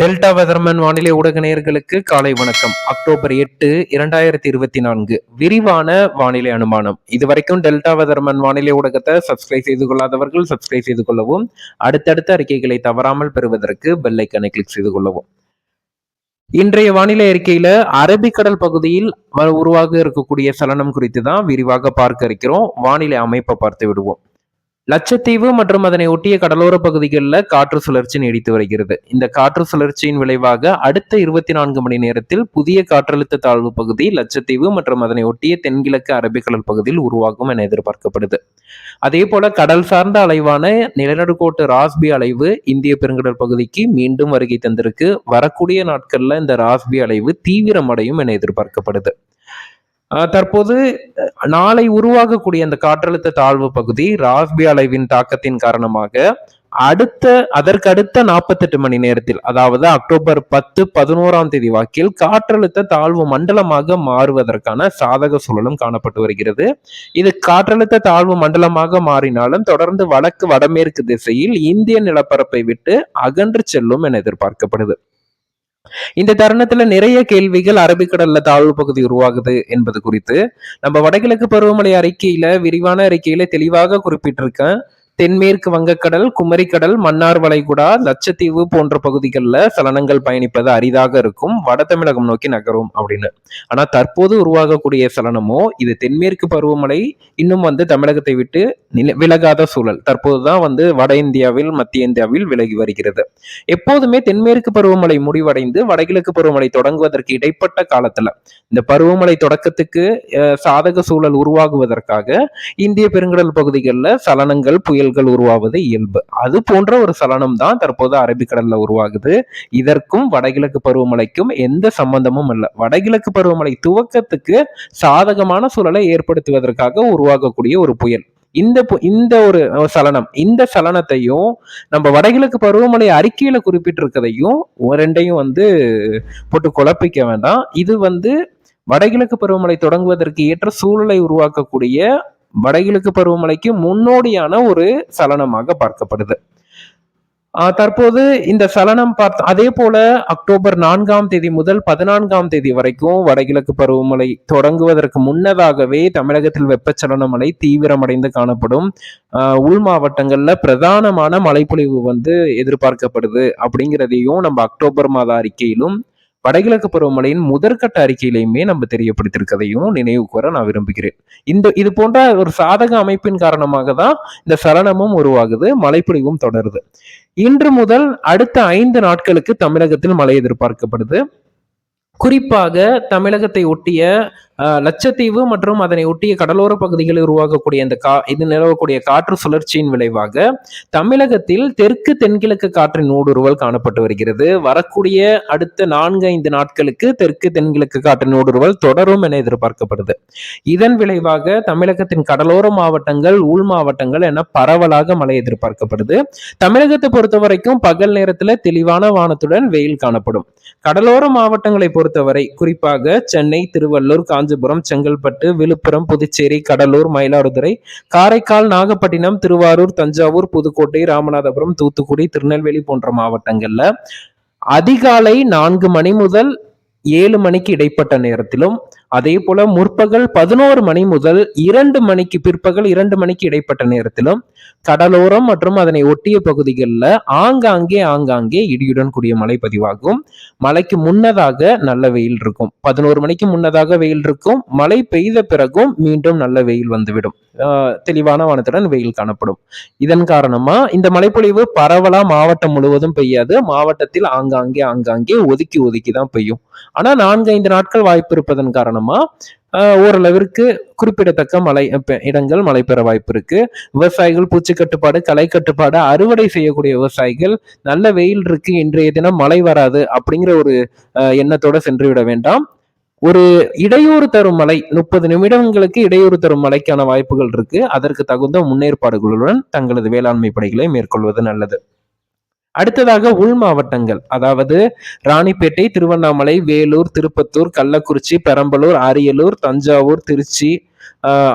Delta weatherman வானிலை ஊடக நேயர்களுக்கு காலை வணக்கம். அக்டோபர் எட்டு இரண்டாயிரத்தி இருபத்தி நான்கு. விரிவான வானிலை அனுமானம். இதுவரைக்கும் டெல்டா வெதர்மன் வானிலை ஊடகத்தை சப்ஸ்கிரைப் செய்து கொள்ளாதவர்கள் சப்ஸ்கிரைப் செய்து கொள்ளவும் அடுத்தடுத்த அறிக்கைகளை தவறாமல் பெறுவதற்கு பெல்லைக்கனை கிளிக் செய்து கொள்ளவும். இன்றைய வானிலை அறிக்கையில அரபிக்கடல் பகுதியில் உருவாக இருக்கக்கூடிய சலனம் குறித்து தான் விரிவாக பார்க்க இருக்கிறோம். வானிலை அமைப்பை பார்த்து விடுவோம். லட்சத்தீவு மற்றும் அதனை ஒட்டிய கடலோர பகுதிகளில் காற்று சுழற்சி நீடித்து வருகிறது. இந்த காற்று சுழற்சியின் விளைவாக அடுத்த இருபத்தி நான்கு மணி நேரத்தில் புதிய காற்றழுத்த தாழ்வு பகுதி லட்சத்தீவு மற்றும் அதனை ஒட்டிய தென்கிழக்கு அரபிக்கடல் பகுதியில் உருவாகும் என எதிர்பார்க்கப்படுது. அதே போல கடல் சார்ந்த அலைவான நிலநடுக்கோட்டு ராஸ்பி அலைவு இந்திய பெருங்கடல் பகுதிக்கு மீண்டும் வருகை தந்திருக்கு. வரக்கூடிய நாட்கள்ல இந்த ராஸ்பி அலைவு தீவிரமடையும் என எதிர்பார்க்கப்படுது. தற்போது நாளை உருவாகக்கூடிய அந்த காற்றழுத்த தாழ்வு பகுதி ராஸ்பி அலைவின் தாக்கத்தின் காரணமாக அடுத்த அதற்கு அடுத்த நாற்பத்தெட்டு மணி நேரத்தில் அதாவது அக்டோபர் பத்து பதினோராம் தேதி வாக்கில் காற்றழுத்த தாழ்வு மண்டலமாக மாறுவதற்கான சாதக சூழலும் காணப்பட்டு வருகிறது. இது காற்றழுத்த தாழ்வு மண்டலமாக மாறினாலும் தொடர்ந்து வடக்கு வடமேற்கு திசையில் இந்திய நிலப்பரப்பை விட்டு அகன்று செல்லும் என எதிர்பார்க்கப்படுது. இந்த தருணத்துல நிறைய கேள்விகள் அரபிக்கடல்ல தாழ்வு பகுதி உருவாகுது என்பது குறித்து நம்ம வடகிழக்கு பருவமழை அறிக்கையில விரிவான அறிக்கையில தெளிவாக குறிப்பிட்டிருக்கேன். தென்மேற்கு வங்கக்கடல் குமரிக்கடல் மன்னார் வளைகுடா லட்சத்தீவு போன்ற பகுதிகளில் சலனங்கள் பயணிப்பது அரிதாக இருக்கும். வட தமிழகம் நோக்கி நகரும் அப்படின்னு. ஆனால் தற்போது உருவாகக்கூடிய சலனமோ இது தென்மேற்கு பருவமழை இன்னும் வந்து தமிழகத்தை விட்டு விலகாத சூழல். தற்போதுதான் வந்து வட இந்தியாவில் மத்திய இந்தியாவில் விலகி வருகிறது. எப்போதுமே தென்மேற்கு பருவமழை முடிவடைந்து வடகிழக்கு பருவமழை தொடங்குவதற்கு இடைப்பட்ட காலத்துல இந்த பருவமழை தொடக்கத்துக்கு அஹ், சாதக சூழல் உருவாகுவதற்காக இந்திய பெருங்கடல் பகுதிகளில் சலனங்கள் புயல் புயல்கள் உருவாவது இயல்பு. அது போன்ற ஒரு சலனம் தான் தற்போது அரபிக்கடல்ல உருவாகுது. இதற்கும் வடகிழக்கு பருவமழைக்கும் எந்த சம்பந்தமும் இல்லை. வடகிழக்கு பருவமழை துவக்கத்துக்கு சாதகமான சூழலை ஏற்படுத்துவதற்காக உருவாகக்கூடிய ஒரு புயல். இந்த பு- இந்த ஒரு சலனம் இந்த சலனத்தையும் நம்ம வடகிழக்கு பருவமழை அறிக்கையில குறிப்பிட்டிருக்கதையும் ரெண்டையும் வந்து போட்டு குழப்பிக்க வேண்டாம். இது வந்து வடகிழக்கு பருவமழை தொடங்குவதற்கு ஏற்ற சூழலை உருவாக்கக்கூடிய வடகிழக்கு பருவமழைக்கு முன்னோடியான ஒரு சலனமாக பார்க்கப்படுது. தற்போது இந்த சலனம் பார்த்த அதே போல அக்டோபர் நான்காம் தேதி முதல் பதினான்காம் தேதி வரைக்கும் வடகிழக்கு பருவமழை தொடங்குவதற்கு முன்னதாகவே தமிழகத்தில் வெப்பச்சலன மழை தீவிரமடைந்து காணப்படும். உள் மாவட்டங்கள்ல பிரதானமான மழைப்பொழிவு வந்து எதிர்பார்க்கப்படுது. அப்படிங்கிறதையும் நம்ம அக்டோபர் மாத அறிக்கையிலும் வடகிழக்கு பருவமழையின் முதற்கட்ட அறிக்கையிலையுமே நம்ம தெரியப்படுத்திருக்கதையும் நினைவு கூற நான் விரும்புகிறேன். இந்த இது போன்ற ஒரு சாதக அமைப்பின் காரணமாக தான் இந்த சலனமும் உருவாகுது மழைப்பொழிவும் தொடருது. இன்று முதல் அடுத்த ஐந்து நாட்களுக்கு தமிழகத்தில் மழை எதிர்பார்க்கப்படுது. குறிப்பாக தமிழகத்தை ஒட்டிய லட்சத்தீவு மற்றும் அதனை ஒட்டிய கடலோர பகுதிகளில் உருவாகக்கூடிய இந்த கா இது நிலவக்கூடிய காற்று சுழற்சியின் விளைவாக தமிழகத்தில் தெற்கு தென்கிழக்கு காற்றின் ஊடுருவல் காணப்பட்டு வருகிறது. வரக்கூடிய அடுத்த நான்கு ஐந்து நாட்களுக்கு தெற்கு தென்கிழக்கு காற்றின் ஊடுருவல் தொடரும் என எதிர்பார்க்கப்படுது. இதன் விளைவாக தமிழகத்தின் கடலோர மாவட்டங்கள் உள் மாவட்டங்கள் என பரவலாக மழை எதிர்பார்க்கப்படுது. தமிழகத்தை பொறுத்த வரைக்கும் பகல் நேரத்துல தெளிவான வானத்துடன் வெயில் காணப்படும். கடலோர மாவட்டங்களை பொறுத்தவரை குறிப்பாக சென்னை திருவள்ளூர் காஞ்சிபுரம் செங்கல்பட்டு விழுப்புரம் புதுச்சேரி கடலூர் மயிலாடுதுறை காரைக்கால் நாகப்பட்டினம் திருவாரூர் தஞ்சாவூர் புதுக்கோட்டை ராமநாதபுரம் தூத்துக்குடி திருநெல்வேலி போன்ற மாவட்டங்கள்ல அதிகாலை நான்கு மணி முதல் ஏழு மணிக்கு இடைப்பட்ட நேரத்திலும் அதே போல முற்பகல் பதினோரு மணி முதல் இரண்டு மணிக்கு பிற்பகல் இரண்டு மணிக்கு இடைப்பட்ட நேரத்திலும் கடலோரம் மற்றும் அதனை ஒட்டிய பகுதிகளில் ஆங்காங்கே ஆங்காங்கே இடியுடன் கூடிய மழை பதிவாகும். மழைக்கு முன்னதாக நல்ல வெயில் இருக்கும். பதினோரு மணிக்கு முன்னதாக வெயில் இருக்கும். மழை பெய்த பிறகும் மீண்டும் நல்ல வெயில் வந்துவிடும். ஆஹ் தெளிவான வானத்துடன் வெயில் காணப்படும். இதன் காரணமா இந்த மழைப்பொழிவு பரவலா மாவட்டம் முழுவதும் பெய்யாது. மாவட்டத்தில் ஆங்காங்கே ஆங்காங்கே ஒதுக்கி ஒதுக்கி தான் பெய்யும். ஆனா நான்கு ஐந்து நாட்கள் வாய்ப்பு இருப்பதன் காரணம் ஆஹ் ஓரளவிற்கு குறிப்பிடத்தக்க மழை இடங்கள் மழை பெற வாய்ப்பு இருக்கு. விவசாயிகள் பூச்சி கட்டுப்பாடு களை கட்டுப்பாடு அறுவடை செய்யக்கூடிய விவசாயிகள் நல்ல வெயில் இருக்கு இன்றைய தினம் மழை வராது அப்படிங்கிற ஒரு எண்ணத்தோட சென்று விட வேண்டாம். ஒரு இடையூறு தரும் மழை முப்பது நிமிடங்களுக்கு இடையூறு தரும் மழைக்கான வாய்ப்புகள் இருக்கு. அதற்கு தகுந்த முன்னேற்பாடுகளுடன் தங்களது வேளாண்மை பணிகளை மேற்கொள்வது நல்லது. அடுத்ததாக உள் மாவட்டங்கள். அதாவது ராணிப்பேட்டை திருவண்ணாமலை வேலூர் திருப்பத்தூர் கள்ளக்குறிச்சி பெரம்பலூர் அரியலூர் தஞ்சாவூர் திருச்சி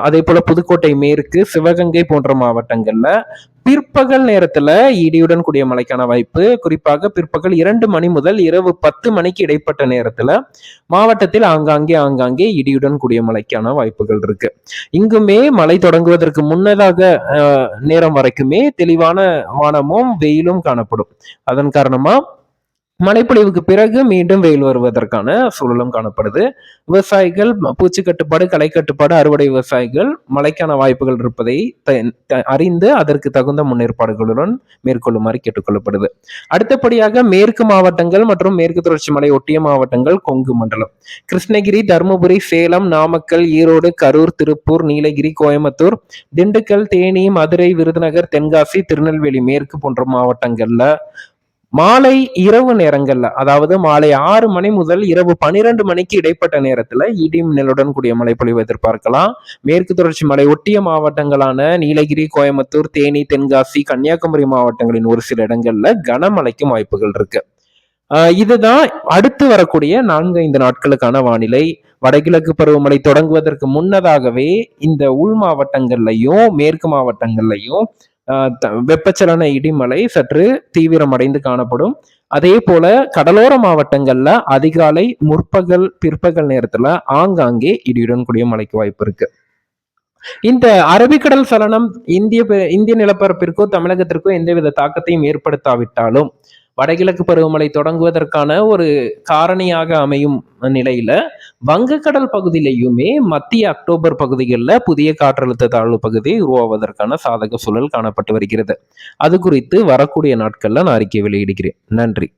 அதே போல புதுக்கோட்டை மேற்கு சிவகங்கை போன்ற மாவட்டங்கள்ல பிற்பகல் நேரத்துல இடியுடன் கூடிய மழைக்கான வாய்ப்பு. குறிப்பாக பிற்பகல் இரண்டு மணி முதல் இரவு பத்து மணிக்கு இடைப்பட்ட நேரத்துல மாவட்டத்தில் ஆங்காங்கே ஆங்காங்கே இடியுடன் கூடிய மழைக்கான வாய்ப்புகள் இருக்கு. இங்குமே மழை தொடங்குவதற்கு முன்னதாக நேரம் வரைக்குமே தெளிவான வானமும் வெயிலும் காணப்படும். அதன் காரணமா மழைப்பொழிவுக்கு பிறகு மீண்டும் வெயில் வருவதற்கான சூழலும் காணப்படுது. விவசாயிகள் பூச்சிக்கட்டுப்பாடு பூச்சி கட்டுப்பாடு களை கட்டுப்பாடு அறுவடை விவசாயிகள் மழைக்கான வாய்ப்புகள் இருப்பதை அறிந்து அதற்கு தகுந்த முன்னேற்பாடுகளுடன் மேற்கொள்ளுமாறு கேட்டுக்கொள்ளப்படுது. அடுத்தபடியாக மேற்கு மாவட்டங்கள் மற்றும் மேற்கு தொடர்ச்சி மலை ஒட்டிய மாவட்டங்கள் கொங்கு மண்டலம். கிருஷ்ணகிரி தருமபுரி சேலம் நாமக்கல் ஈரோடு கரூர் திருப்பூர் நீலகிரி கோயம்புத்தூர் திண்டுக்கல் தேனி மதுரை விருதுநகர் தென்காசி திருநெல்வேலி மேற்கு போன்ற மாவட்டங்கள்ல மாலை இரவு நேரங்கள்ல அதாவது மாலை ஆறு மணி முதல் இரவு பனிரெண்டு மணிக்கு இடைப்பட்ட நேரத்துல இடி மின்னலுடன் கூடிய மழை பொழிவு எதிர்பார்க்கலாம். மேற்கு தொடர்ச்சி மலை ஒட்டிய மாவட்டங்களான நீலகிரி கோயம்புத்தூர் தேனி தென்காசி கன்னியாகுமரி மாவட்டங்களின் ஒரு சில இடங்கள்ல கனமழைக்கும் வாய்ப்புகள் இருக்கு. ஆஹ் இதுதான் அடுத்து வரக்கூடிய நான்கு ஐந்து நாட்களுக்கான வானிலை. வடகிழக்கு பருவமழை தொடங்குவதற்கு முன்னதாகவே இந்த உள் மாவட்டங்கள்லையும் மேற்கு மாவட்டங்கள்லையும் வெப்பச்சலன இடிமலை சற்று தீவிரமடைந்து காணப்படும். அதே போல கடலோர மாவட்டங்கள்ல அதிகாலை முற்பகல் பிற்பகல் நேரத்துல ஆங்காங்கே இடியுடன் கூடிய மழைக்கு வாய்ப்பு இருக்கு. இந்த அரபிக்கடல் சலனம் இந்திய இந்திய நிலப்பரப்பிற்கோ தமிழகத்திற்கோ எந்தவித தாக்கத்தையும் ஏற்படுத்தாவிட்டாலும் வடகிழக்கு பருவமழை தொடங்குவதற்கான ஒரு காரணியாக அமையும் நிலையில வங்கக்கடல் பகுதியிலையுமே மத்திய அக்டோபர் பகுதிகளில் புதிய காற்றழுத்த தாழ்வு பகுதி உருவாவதற்கான சாதக சூழல் காணப்பட்டு வருகிறது. அது குறித்து வரக்கூடிய நாட்கள்ல நான் அறிக்கை வெளியிடுகிறேன். நன்றி.